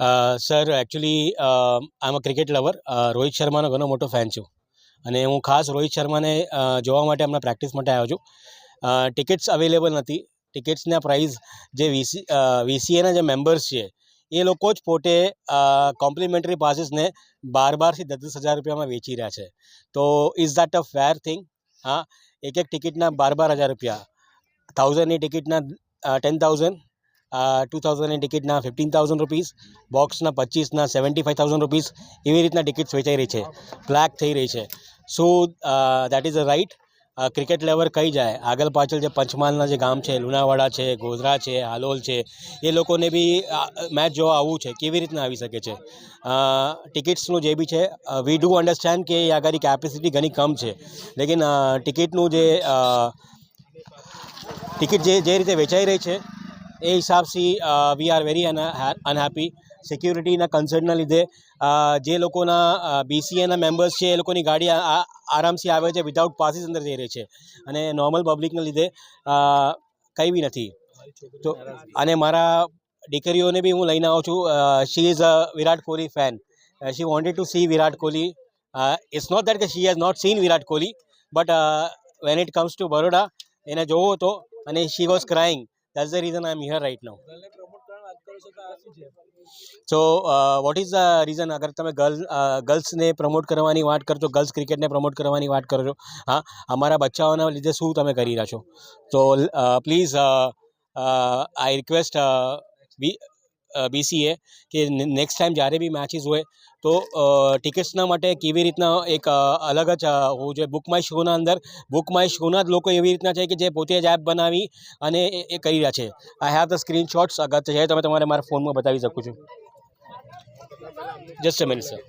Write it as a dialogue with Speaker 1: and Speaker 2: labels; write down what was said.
Speaker 1: Sir actually આમ cricket lover Rohit શર્માનો ઘણો મોટો ફેન છું. અને હું ખાસ રોહિત શર્માને જોવા માટે હમણાં પ્રેક્ટિસ માટે આવ્યો છું. ટિકિટ્સ અવેલેબલ નથી. ટિકિટ્સના પ્રાઇઝ જે વીસી વીસીએના જે મેમ્બર્સ છે, એ લોકો જ પોતે કોમ્પ્લિમેન્ટરી પાસીસને બાર બારથી દસ દસ હજાર રૂપિયામાં વેચી રહ્યા છે. તો is that a fair thing હા, એક એક ટિકિટના બાર બાર હજાર રૂપિયા. થાઉઝન્ડની ટિકિટના ટેન થાઉઝન્ડ ટુ થાઉઝન્ડની ટિકિટના ફિફ્ટીન થાઉઝન્ડ રૂપીસ બોક્સના પચીસના સેવન્ટી ફાઇવ થાઉઝન્ડ રૂપીસ એવી રીતના ટિકિટ્સ વેચાઈ રહી છે. બ્લેક થઈ રહી છે. So that is a right cricket lover કઈ જાય, આગળ પાછળ જે પંચમહાલના જે ગામ છે, લુણાવાડા છે, ગોધરા છે, હાલોલ છે, એ લોકોને બી મેચ જોવા આવવું છે, કેવી રીતના આવી શકે છે? ટિકિટ્સનું જે બી છે વી ડુ અન્ડરસ્ટેન્ડ કે એ આગળ કેપેસિટી ઘણી કમ છે. લેકિન ટિકિટનું જે ટિકિટ જે જે રીતે વેચાઈ રહી છે એ હિસાબથી વી આર વેરી અનહેપી સિક્યુરિટીના કન્સર્નના લીધે જે લોકોના બીસીએના મેમ્બર્સ છે, એ લોકોની ગાડી આરામથી આવે છે વિધાઉટ પાસીસ અંદર જઈ રહી છે. અને નોર્મલ પબ્લિકના લીધે કંઈ બી નથી. તો, અને મારા દીકરીઓને બી હું લઈને આવું છું she is a Virat Kohli fan she wanted to see Virat Kohli. It's not that કે she has not seen Virat Kohli but when it comes to Baroda, એને જોવો હતો અને she was crying that's the reason I here right now. So what is the reason અગર તમે girl ગર્લ્સને promote કરવાની વાત કરશો ગર્લ્સ ક્રિકેટને પ્રમોટ કરવાની વાત કરો છો હા અમારા બચ્ચાઓના લીધે શું તમે કરી રહ્યા છો? તો પ્લીઝ આઈ રિક્વેસ્ટ બીસીએ કે નેક્સ્ટ ટાઈમ જ્યારે બી મેચીસ હોય તો ટિકિટ્સના માટે કેવી રીતના એક અલગ જ હોવું જોઈએ. બુક માય શોના અંદર બુક માય શોના જ લોકો એવી રીતના છે કે જે પોતે જ એપ બનાવી અને એ કરી રહ્યા છે. આઈ હેવ ધ સ્ક્રીનશોટ્સ અગર છે તમે તમારે મારા ફોનમાં બતાવી શકું છું. Just a minute sir